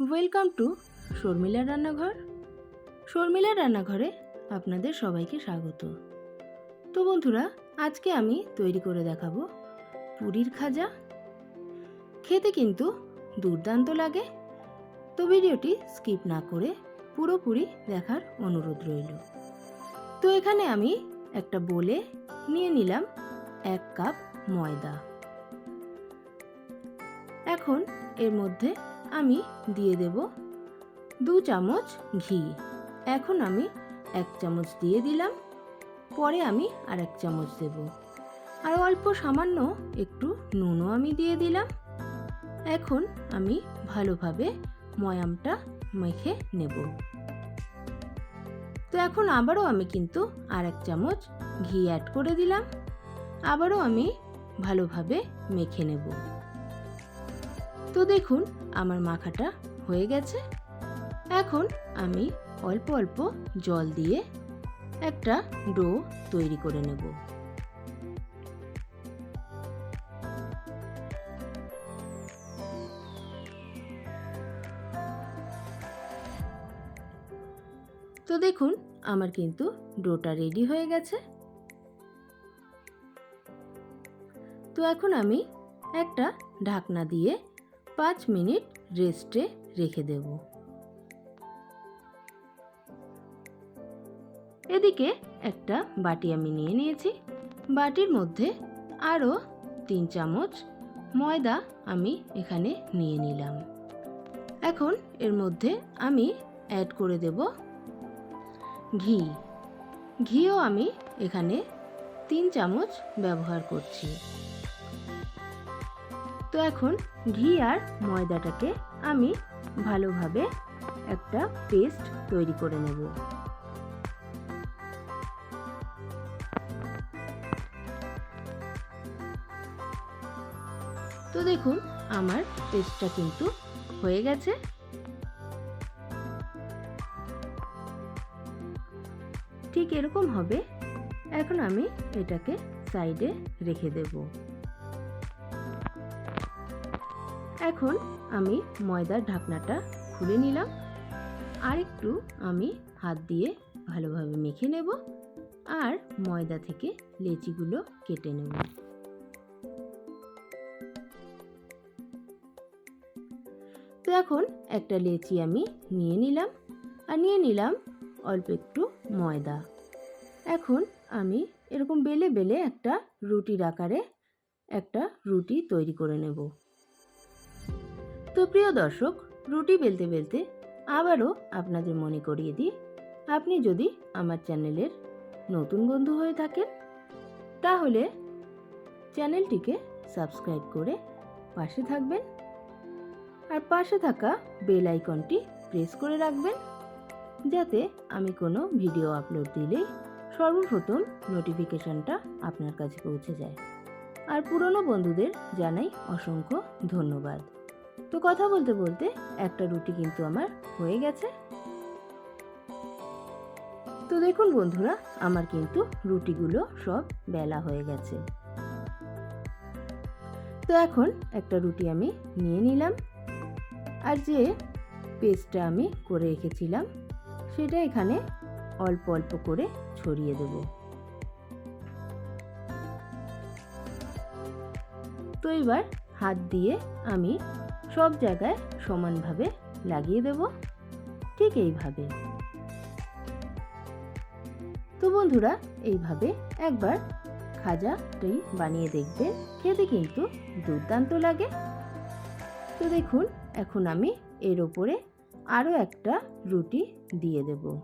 Welcome to শর্মিলার রান্নাঘর। শর্মিলার রান্নাঘরে আপনাদের সবাইকে স্বাগত। তো বন্ধুরা, আজকে আমি তৈরি করে দেখাবো পুরীর খাজা। খেতে কিন্তু দুর্দান্ত লাগে, তো ভিডিওটি স্কিপ না করে পুরোপুরি দেখার অনুরোধ রইল। তো এখানে আমি একটা বলে নিয়ে নিলাম এক কাপ ময়দা। এখন এর মধ্যে আমি দিয়ে দেব দু চামচ ঘি। এখন আমি এক চামচ দিয়ে দিলাম। পরে আমি আর এক চামচ দেব। আর অল্প সামান্য একটু নুনও আমি দিয়ে দিলাম। এখন আমি ভালোভাবে ময়ামটা মেখে নেব। তো এখন আবারও আমি কিন্তু আর এক চামচ ঘি অ্যাড করে দিলাম। আবারও আমি ভালোভাবে মেখে নেব। তো দেখুন আমার মাখাটা হয়ে গেছে। এখন আমি অল্প অল্প জল দিয়ে একটা ডো তৈরি করে নেব। তো দেখুন, আমার কিন্তু ডোটা রেডি হয়ে গেছে। তো এখন আমি একটা ঢাকনা দিয়ে পাঁচ মিনিট রেস্টে রেখে দেব। এদিকে একটা বাটি আমি নিয়ে নিয়েছি। বাটির মধ্যে আরও তিন চামচ ময়দা আমি এখানে নিয়ে নিলাম। এখন এর মধ্যে আমি অ্যাড করে দেব ঘি। ঘিও আমি এখানে তিন চামচ ব্যবহার করছি। তো এখন ঘি আর ময়দাটাকে আমি ভালোভাবে একটা পেস্ট তৈরি করে নেব। তো দেখুন, আমার পেস্টটা কিন্তু হয়ে গেছে। ঠিক এরকম হবে। এখন আমি এটাকে সাইডে রেখে দেবো। এখন আমি ময়দার ঢাকনাটা খুলে নিলাম। আর একটু আমি হাত দিয়ে ভালোভাবে মেখে নেব আর ময়দা থেকে লেচিগুলো কেটে নেব। তো এখন একটা লেচি আমি নিয়ে নিলাম আর নিয়ে নিলাম অল্প একটু ময়দা। এখন আমি এরকম বেলে বেলে একটা রুটির আকারে একটা রুটি তৈরি করে নেব। তো প্রিয় দর্শক, রুটি বেলতে বেলতে আবারও আপনাদের মনে করিয়ে দিই, আপনি যদি আমার চ্যানেলের নতুন বন্ধু হয়ে থাকেন, তাহলে চ্যানেলটিকে সাবস্ক্রাইব করে পাশে থাকবেন আর পাশে থাকা বেল আইকনটি প্রেস করে রাখবেন, যাতে আমি কোনো ভিডিও আপলোড দিলেই সর্বপ্রথম নোটিফিকেশনটা আপনার কাছে পৌঁছে যায়। আর পুরনো বন্ধুদের জানাই অসংখ্য ধন্যবাদ। তো কথা বলতে বলতে একটা রুটি কিন্তু আমার হয়ে গেছে। তো দেখুন বন্ধুরা, আমার কিন্তু রুটিগুলো সব বেলা হয়ে গেছে। তো এখন একটা রুটি আমি নিয়ে নিলাম। আর যে পেস্টটা আমি করে রেখেছিলাম, সেটা এখানে অল্প অল্প করে ছড়িয়ে দেব। তো এবার হাত দিয়ে আমি সব জায়গায় সমানভাবে লাগিয়ে দেব। ঠিক এইভাবে। তো বন্ধুরা, এইভাবে একবার খাজাটি বানিয়ে দেখবেন। খেতে কিন্তু দুর্দান্ত লাগে। তো দেখুন, এখন আমি এর ওপরে আরও একটা রুটি দিয়ে দেব।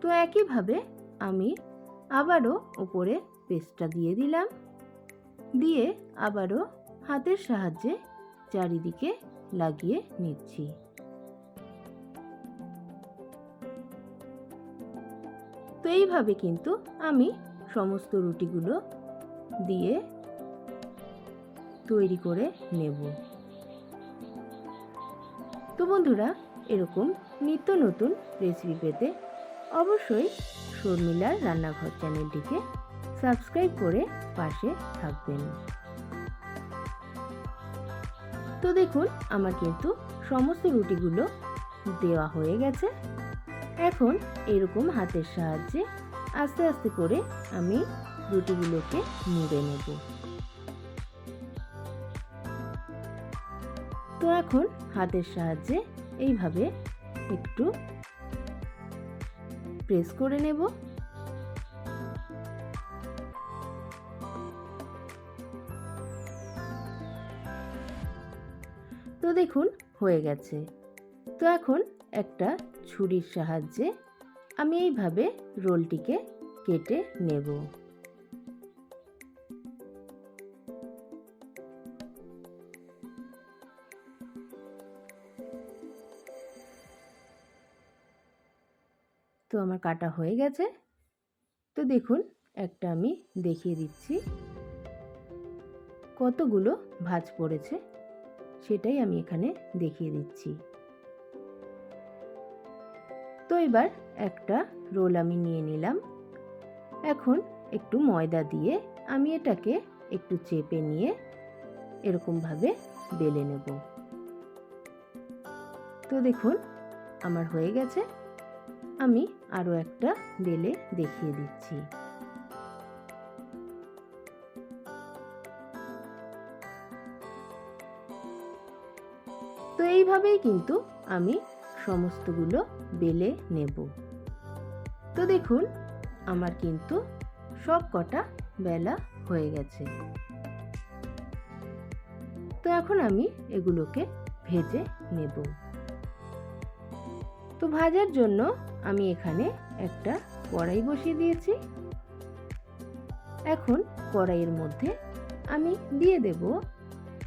তো একইভাবে আমি আবারও ওপরে পেস্টটা দিয়ে দিলাম। দিয়ে আবারও হাতের সাহায্যে চারিদিকে লাগিয়ে নিচ্ছি। তো এইভাবে কিন্তু আমি সমস্ত রুটিগুলো দিয়ে তৈরি করে নেব। তো বন্ধুরা, এরকম নিত্য নতুন রেসিপি পেতে অবশ্যই শর্মিলার রান্নাঘর চ্যানেলটিকে সাবস্ক্রাইব করে পাশে থাকবেন। তো দেখুন, আমার কিন্তু সমস্ত রুটিগুলো দেওয়া হয়ে গেছে। এখন এরকম হাতের সাহায্যে আস্তে আস্তে করে আমি রুটিগুলোকে মুড়ে নেব। তো এখন হাতের সাহায্যে এইভাবে একটু প্রেস করে নেব। দেখুন, হয়ে গেছে। তো এখন একটা ছুরির সাহায্যে আমি এইভাবে রোলটিকে কেটে নেব। তো আমার কাটা হয়ে গেছে। তো দেখুন, একটা আমি দেখিয়ে দিচ্ছি। কতগুলো ভাঁজ পড়েছে সেটাই আমি এখানে দেখিয়ে দিচ্ছি। তো এবার একটা রোল আমি নিয়ে নিলাম। এখন একটু ময়দা দিয়ে আমি এটাকে একটু চেপে নিয়ে এরকমভাবে বেলে নেব। তো দেখুন, আমার হয়ে গেছে। আমি আরও একটা বেলে দেখিয়ে দিচ্ছি। এইভাবেই কিন্তু আমি সমস্তগুলো বেলে নেব। তো দেখুন, আমার কিন্তু সব কটা বেলা হয়ে গেছে। তো এখন আমি এগুলোকে ভেজে নেব। তো ভাজার জন্য আমি এখানে একটা কড়াই বসিয়ে দিয়েছি। এখন কড়াইয়ের মধ্যে আমি দিয়ে দেব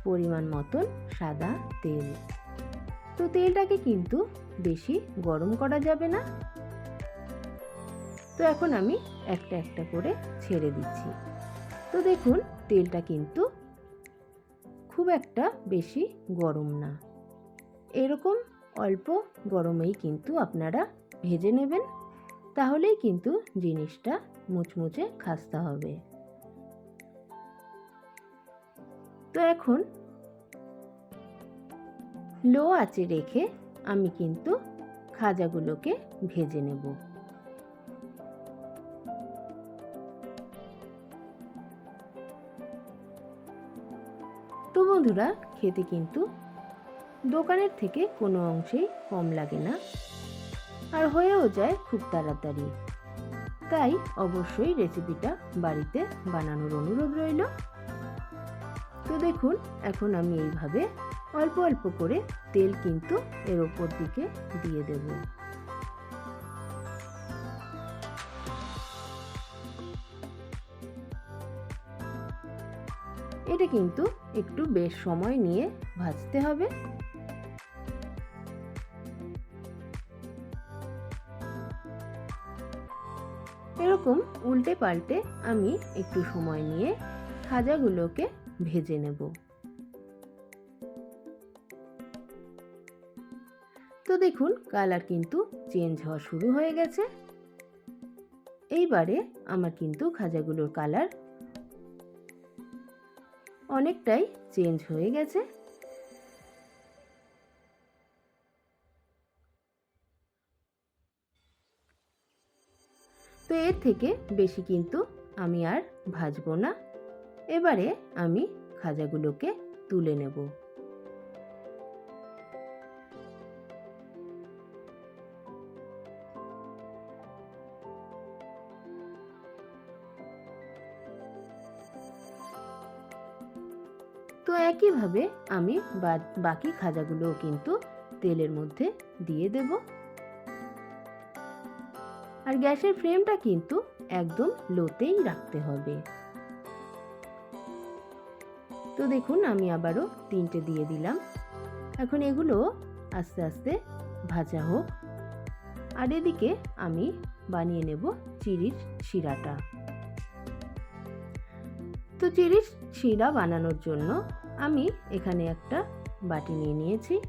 পরিমাণ মতন সাদা তেল। তো তেলটাকে কিন্তু বেশি গরম করা যাবে না। তো এখন আমি একটা একটা করে ছেড়ে দিচ্ছি। তো দেখুন, তেলটা কিন্তু খুব একটা বেশি গরম না। এরকম অল্প গরমেই কিন্তু আপনারা ভেজে নেবেন। তাহলেই কিন্তু জিনিসটা মুচমুচে খাস্তা হবে। তো এখন লো আঁচে রেখে আমি কিন্তু খাজাগুলোকে ভেজে নেব। তো বন্ধুরা, খেতে কিন্তু দোকানের থেকে কোনো অংশেই কম লাগে না আর হয়েও যায় খুব তাড়াতাড়ি। তাই অবশ্যই রেসিপিটা বাড়িতে বানানোর অনুরোধ রইল। তো দেখুন, এখন আমি এইভাবে অল্প অল্প করে তেল কিন্তু এর ওপর দিকে দিয়ে দেব। এটা কিন্তু একটু বেশ সময় নিয়ে ভাজতে হবে। এরকম উল্টে পাল্টে আমি একটু সময় নিয়ে খাজাগুলোকে ভেজে নেব। তো দেখুন, কালার কিন্তু চেঞ্জ হওয়া শুরু হয়ে গেছে। এইবারে আমার কিন্তু খাজাগুলোর কালার অনেকটাই চেঞ্জ হয়ে গেছে। তো এর থেকে বেশি কিন্তু আমি আর ভাজবো না। এবারে আমি খাজাগুলোকে তুলে নেব। একইভাবে আমি বাকি খাজাগুলোও কিন্তু তেলের মধ্যে দিয়ে দেব। আর গ্যাসের ফ্লেমটা কিন্তু একদম লোতেই রাখতে হবে। তো দেখুন, আমি আবারও তিনটে দিয়ে দিলাম। এখন এগুলো আস্তে আস্তে ভাজা হোক। আর এদিকে আমি বানিয়ে নেব চিড়ির শিরাটা। তো চিড়ির শিরা বানানোর জন্য আমি এখানে একটা বাটি নিয়ে নিয়েছি।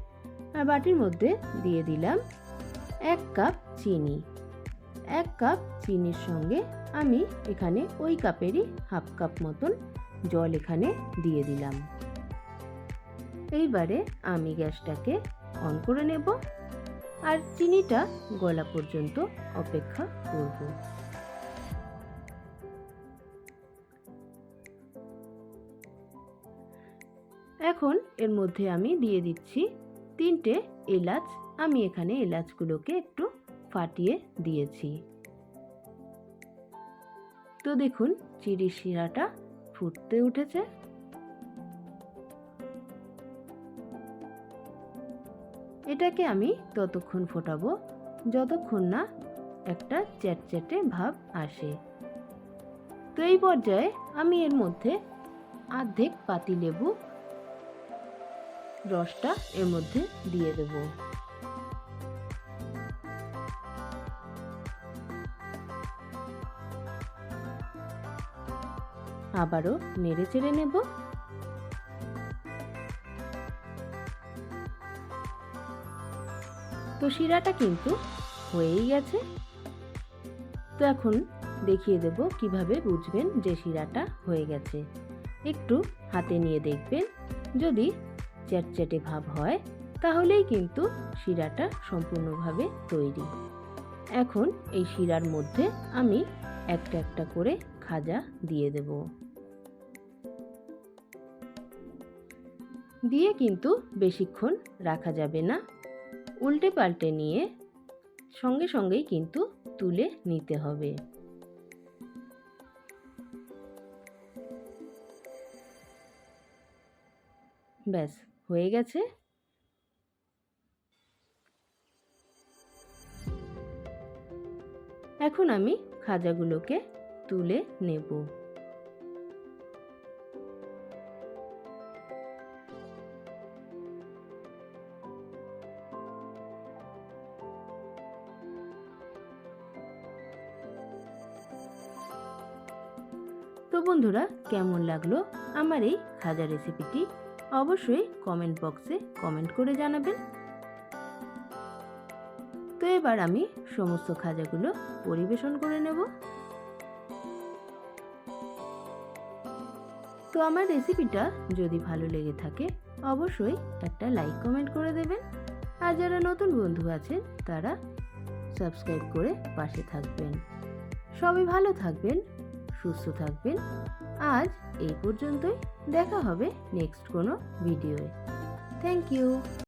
আর বাটির মধ্যে দিয়ে দিলাম এক কাপ চিনি। এক কাপ চিনির সঙ্গে আমি এখানে ওই কাপেরই হাফ কাপ মতন জল এখানে দিয়ে দিলাম। এইবারে আমি গ্যাসটাকে অন করে নেব। আর চিনিটা গলা পর্যন্ত অপেক্ষা করব। এখন এর মধ্যে আমি দিয়ে দিচ্ছি তিনটে এলাচ। আমি এখানে এলাচগুলোকে একটু ফাটিয়ে দিয়েছি। তো দেখুন চিড়ির শিরাটা ফুটতে উঠেছে। এটাকে আমি ততক্ষণ ফোটাবো, যতক্ষণ না একটা চ্যাটচ্যাটে ভাব আসে। তো এই পর্যায়ে আমি এর মধ্যে আর্ধেক পাতি লেবু রসটা এর মধ্যে দিয়ে দেব। আবারও নেড়ে চেড়ে নেব। তো শিরাটা কিন্তু হয়েই গেছে। তো এখন দেখিয়ে দেব কীভাবে বুঝবেন যে শিরাটা হয়ে গেছে। একটু হাতে নিয়ে দেখবেন। যদি চ্যাটচ্যাটে ভাব হয়, তাহলেই কিন্তু শিরাটা সম্পূর্ণভাবে তৈরি। এখন এই শিরার মধ্যে আমি একটা একটা করে খাজা দিয়ে দেব। দিয়ে কিন্তু বেশিক্ষণ রাখা যাবে না। উল্টে পাল্টে নিয়ে সঙ্গে সঙ্গেই কিন্তু তুলে নিতে হবে। ব্যাস। হয়ে গেছে। এখন আমি খাজাগুলোকে তুলে নেব। তো বন্ধুরা, কেমন লাগল আমার এই খাজা রেসিপিটি অবশ্যই কমেন্ট বক্সে কমেন্ট করে জানাবেন। তো এবার আমি সমস্ত খাজাগুলো পরিবেশন করে নেব। তো আমার রেসিপিটা যদি ভালো লেগে থাকে, অবশ্যই একটা লাইক কমেন্ট করে দেবেন। আর যারা নতুন বন্ধু আছেন, তারা সাবস্ক্রাইব করে পাশে থাকবেন। সবাই ভালো থাকবেন। সুস্থ থাকবেন। আজ এই পর্যন্তই। দেখা হবে নেক্সট কোনো ভিডিওয়ে থ্যাংক ইউ